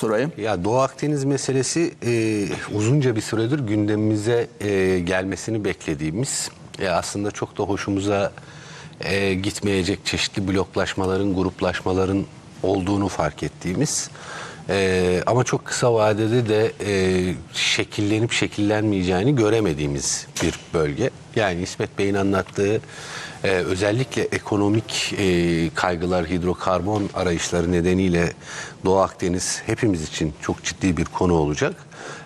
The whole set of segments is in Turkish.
sorayım. Ya Doğu Akdeniz meselesi e, uzunca bir süredir gündemimize e, gelmesini beklediğimiz e, aslında çok da hoşumuza e, gitmeyecek çeşitli bloklaşmaların, gruplaşmaların olduğunu fark ettiğimiz e, ama çok kısa vadede de e, şekillenip şekillenmeyeceğini göremediğimiz bir bölge. Yani İsmet Bey'in anlattığı ee, özellikle ekonomik e, kaygılar, hidrokarbon arayışları nedeniyle Doğu Akdeniz hepimiz için çok ciddi bir konu olacak.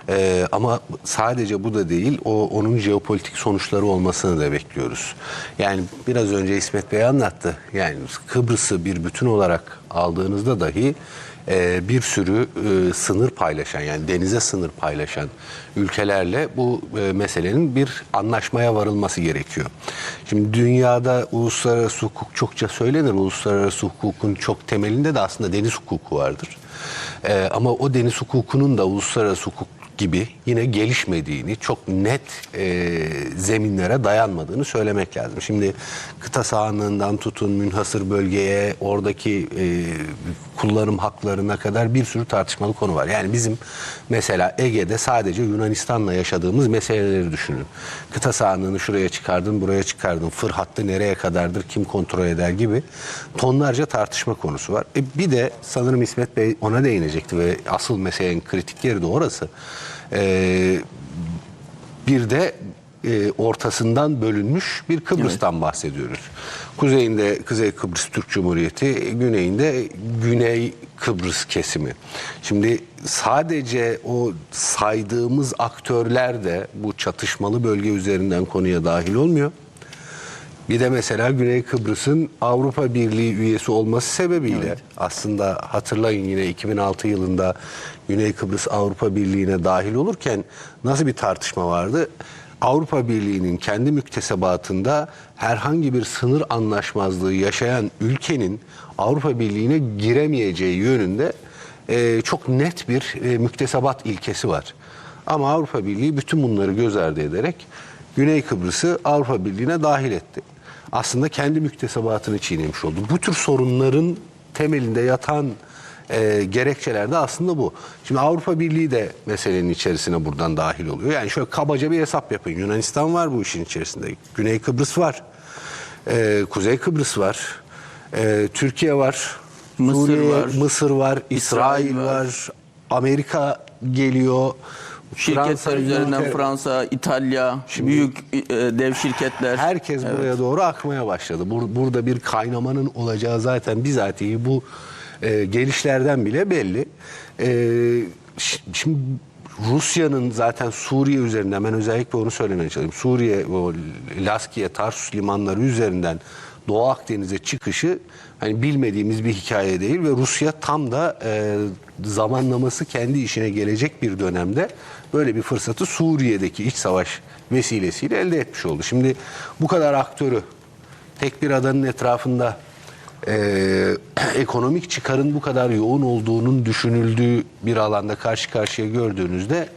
Ee, ama sadece bu da değil, o onun jeopolitik sonuçları olmasını da bekliyoruz. Yani biraz önce İsmet Bey anlattı. Yani Kıbrıs'ı bir bütün olarak aldığınızda dahi e, bir sürü e, sınır paylaşan yani denize sınır paylaşan ülkelerle bu e, meselenin bir anlaşmaya varılması gerekiyor. Şimdi dünyada uluslararası hukuk çokça söylenir. Uluslararası hukukun çok temelinde de aslında deniz hukuku vardır. E, ama o deniz hukukunun da uluslararası hukuk gibi yine gelişmediğini, çok net e, zeminlere dayanmadığını söylemek lazım. Şimdi kıta sahanlığından tutun münhasır bölgeye, oradaki e, kullanım haklarına kadar bir sürü tartışmalı konu var. Yani bizim mesela Ege'de sadece Yunanistan'la yaşadığımız meseleleri düşünün. Kıta sahanlığını şuraya çıkardın, buraya çıkardın, fır hattı nereye kadardır, kim kontrol eder gibi tonlarca tartışma konusu var. E, bir de sanırım İsmet Bey ona değinecekti ve asıl meselenin kritik yeri de orası. E, bir de e, ortasından bölünmüş bir Kıbrıs'tan bahsediyoruz. Kuzeyinde Kuzey Kıbrıs Türk Cumhuriyeti, güneyinde Güney Kıbrıs kesimi. Şimdi sadece o saydığımız aktörler de bu çatışmalı bölge üzerinden konuya dahil olmuyor. Bir de mesela Güney Kıbrıs'ın Avrupa Birliği üyesi olması sebebiyle aslında hatırlayın yine 2006 yılında Güney Kıbrıs Avrupa Birliği'ne dahil olurken nasıl bir tartışma vardı? Avrupa Birliği'nin kendi müktesebatında herhangi bir sınır anlaşmazlığı yaşayan ülkenin Avrupa Birliği'ne giremeyeceği yönünde e, çok net bir e, müktesebat ilkesi var. Ama Avrupa Birliği bütün bunları göz ardı ederek Güney Kıbrıs'ı Avrupa Birliği'ne dahil etti. Aslında kendi müktesebatını çiğnemiş oldu. Bu tür sorunların temelinde yatan e, gerekçeler de aslında bu. Şimdi Avrupa Birliği de meselenin içerisine buradan dahil oluyor. Yani şöyle kabaca bir hesap yapın. Yunanistan var bu işin içerisinde. Güney Kıbrıs var. E, Kuzey Kıbrıs var. E, Türkiye var. Mısır Suriye, var. Mısır var. İsrail, İsrail var. var. Amerika geliyor. Şirketler Fransa, üzerinden İngiltere- Fransa, İtalya, büyük e, dev şirketler. Herkes buraya doğru akmaya başladı. Bur- burada bir kaynamanın olacağı zaten bizatihi bu e, gelişlerden bile belli. E, şimdi Rusya'nın zaten Suriye üzerinden ben özellikle onu söylemeye çalışıyorum. Suriye o Laskiye, Tarsus limanları üzerinden Doğu Akdeniz'e çıkışı hani bilmediğimiz bir hikaye değil ve Rusya tam da e, zamanlaması kendi işine gelecek bir dönemde böyle bir fırsatı Suriye'deki iç savaş vesilesiyle elde etmiş oldu. Şimdi bu kadar aktörü tek bir adanın etrafında e, ekonomik çıkarın bu kadar yoğun olduğunun düşünüldüğü bir alanda karşı karşıya gördüğünüzde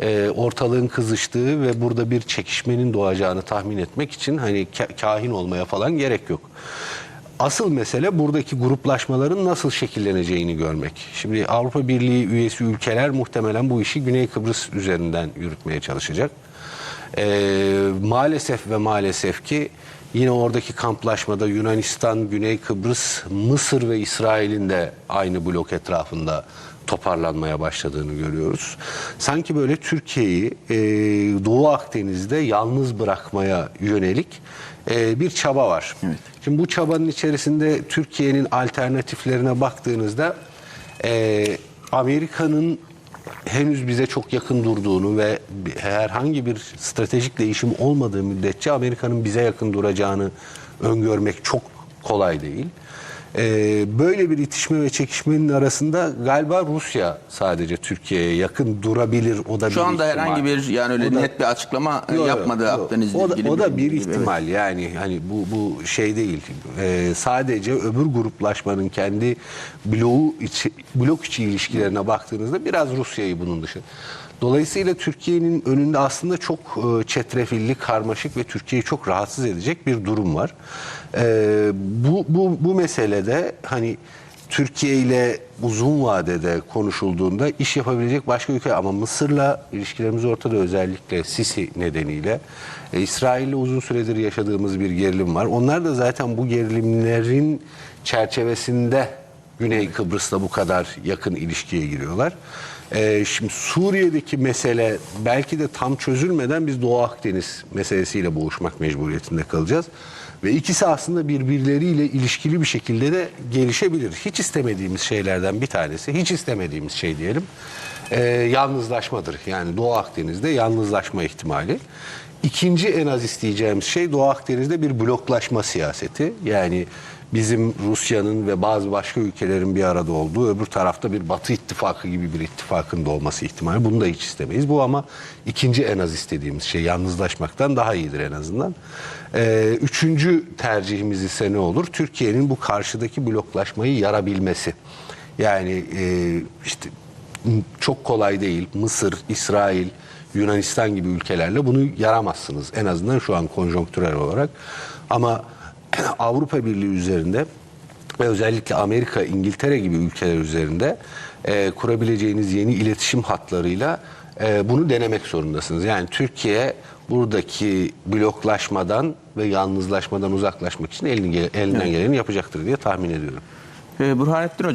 e, ortalığın kızıştığı ve burada bir çekişmenin doğacağını tahmin etmek için hani ka- kahin olmaya falan gerek yok. Asıl mesele buradaki gruplaşmaların nasıl şekilleneceğini görmek. Şimdi Avrupa Birliği üyesi ülkeler muhtemelen bu işi Güney Kıbrıs üzerinden yürütmeye çalışacak. Ee, maalesef ve maalesef ki yine oradaki kamplaşmada Yunanistan, Güney Kıbrıs, Mısır ve İsrail'in de aynı blok etrafında toparlanmaya başladığını görüyoruz. Sanki böyle Türkiye'yi e, Doğu Akdeniz'de yalnız bırakmaya yönelik e, bir çaba var. Şimdi bu çabanın içerisinde Türkiye'nin alternatiflerine baktığınızda e, Amerika'nın henüz bize çok yakın durduğunu ve herhangi bir stratejik değişim olmadığı müddetçe Amerika'nın bize yakın duracağını öngörmek çok kolay değil. Ee, böyle bir itişme ve çekişmenin arasında galiba Rusya sadece Türkiye'ye yakın durabilir. O da Şu bir anda ihtimal. herhangi bir yani öyle O da- net bir açıklama e, Yok, yapmadı yok. Akdeniz'le o da, ilgili. O da bir gibi, evet. ihtimal yani hani bu bu şey değil. Ee, sadece öbür gruplaşmanın kendi bloğu içi, blok içi ilişkilerine baktığınızda biraz Rusya'yı bunun dışı. Dolayısıyla Türkiye'nin önünde aslında çok e, çetrefilli, karmaşık ve Türkiye'yi çok rahatsız edecek bir durum var. Ee, bu, bu, bu meselede hani Türkiye ile uzun vadede konuşulduğunda iş yapabilecek başka ülke ama Mısır'la ilişkilerimiz ortada özellikle Sisi nedeniyle. E, İsrail'le uzun süredir yaşadığımız bir gerilim var. Onlar da zaten bu gerilimlerin çerçevesinde Güney Kıbrıs'ta bu kadar yakın ilişkiye giriyorlar. E, şimdi Suriye'deki mesele belki de tam çözülmeden biz Doğu Akdeniz meselesiyle boğuşmak mecburiyetinde kalacağız. Ve ikisi aslında birbirleriyle ilişkili bir şekilde de gelişebilir. Hiç istemediğimiz şeylerden bir tanesi, hiç istemediğimiz şey diyelim, e, yalnızlaşmadır. Yani Doğu Akdeniz'de yalnızlaşma ihtimali. İkinci en az isteyeceğimiz şey Doğu Akdeniz'de bir bloklaşma siyaseti. Yani bizim Rusya'nın ve bazı başka ülkelerin bir arada olduğu öbür tarafta bir Batı ittifakı gibi bir ittifakın da olması ihtimali. Bunu da hiç istemeyiz. Bu ama ikinci en az istediğimiz şey yalnızlaşmaktan daha iyidir en azından. Ee, üçüncü tercihimiz ise ne olur? Türkiye'nin bu karşıdaki bloklaşmayı yarabilmesi. Yani e, işte çok kolay değil. Mısır, İsrail, Yunanistan gibi ülkelerle bunu yaramazsınız. En azından şu an konjonktürel olarak. Ama Avrupa Birliği üzerinde ve özellikle Amerika, İngiltere gibi ülkeler üzerinde e, kurabileceğiniz yeni iletişim hatlarıyla e, bunu denemek zorundasınız. Yani Türkiye buradaki bloklaşmadan ve yalnızlaşmadan uzaklaşmak için elinden, elinden geleni yapacaktır diye tahmin ediyorum. Ee, Burhanettin Hocam